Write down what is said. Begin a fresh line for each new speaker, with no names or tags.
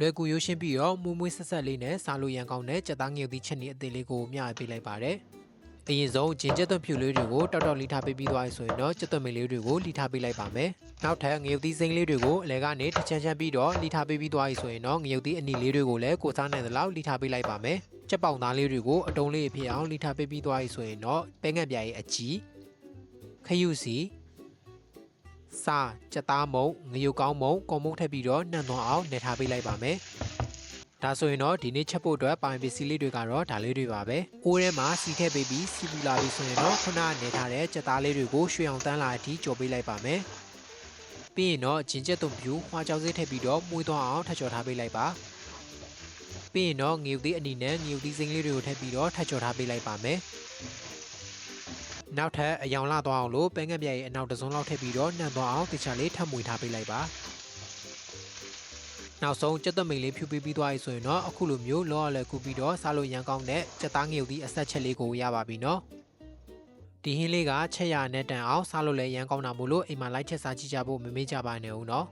လွယ်ကူရိုးရှင်းပြီးတော့မွေးမွေးဆက်ဆက်လေးနဲ့စားလို့ရန်ကောင်းတဲ့ကြက်သားငရုတ်သီးချက်နေအသေးလေးကိုမျှပေးလိုက်ပါတယ်။အရင်ဆုံးဂျင်ကျက်သွန်ဖြူလေးတွေကိုတောက်တောက်လိထားပေးပြီးသွားပြီဆိုရင်တော့ကျက်သွန်မင်းလေးတွေကိုလိထားပေးလိုက်ပါမယ်။နောက်ထပ်ငရုတ်သီးစိမ်းလေးတွေကိုအလဲကနေတစ်ချမ်းချမ်းပြီးတော့လိထားပေးပြီးသွားပြီဆိုရင်တော့ငရုတ်သီးအနီလေးတွေကိုလည်းကိုစားနိုင်သလောက်လိထားပေးလိုက်ပါမယ်။ကြက်ပေါင်သားလေးတွေကိုအတုံးလေးဖြစ်အောင်လိထားပေးပြီးသွားပြီဆိုရင်တော့ပဲငတ်ပြားရဲ့အကြီးခရုစီ စာကြက်သားမုံငရုတ်ကောင်းမုံကုံမုံထပ်ပြီးတော့နှံ့သွန်းအောင်နေထားပေးလိုက်ပါမယ်။ဒါဆိုရင်တော့ဒီနေ့ချက်ဖို့အတွက်ပိုင်ပစ္စည်းလေးတွေကတော့ဒါလေးတွေပါပဲ။အိုးထဲမှာစီထည့်ပေးပြီးစီပူလာပြီဆိုရင်တော့ခုနကနေထားတဲ့ကြက်သားလေးတွေကိုရွှေအောင်တန်းလာအထိကြော်ပေးလိုက်ပါမယ်။ပြီးရင်တော့ဂျင်ကျက်သွန်ဖြူဟွာကြောင်စေးထည့်ပြီးတော့မှုသွားအောင်ထပ်ကြော်ထားပေးလိုက်ပါ။ပြီးရင်တော့ငရုတ်သီးအနီနဲ့ငရုတ်သီးစိမ်းလေးတွေကိုထည့်ပြီးတော့ထပ်ကြော်ထားပေးလိုက်ပါမယ်။ နောက်ထပ်အယောင်လာသွားအောင်လို့ပဲငက်ပြဲရဲ့အနောက်တစ်စုံလောက်ထည့်ပြီးတော့နှံသွားအောင်တခြားလေးထပ်မွေထားပေးလိုက်ပါနောက်ဆုံးကြက်သွက်မိန်လေးဖြူပေးပြီးသွားပြီဆိုရင်တော့အခုလိုမျိုးလောရလဲကူပြီးတော့စားလို့ရန်ကောင်းတဲ့ကြက်သားငရုတ်သီးအဆက်ချက်လေးကိုရပါပြီနော်ဒီဟင်းလေးကချက်ရနဲ့တန်အောင်စားလို့လည်းရန်ကောင်းတာမို့လို့အိမ်မှာလိုက်ချက်စားကြည့်ကြဖို့မမေ့ကြပါနဲ့ဦးနော်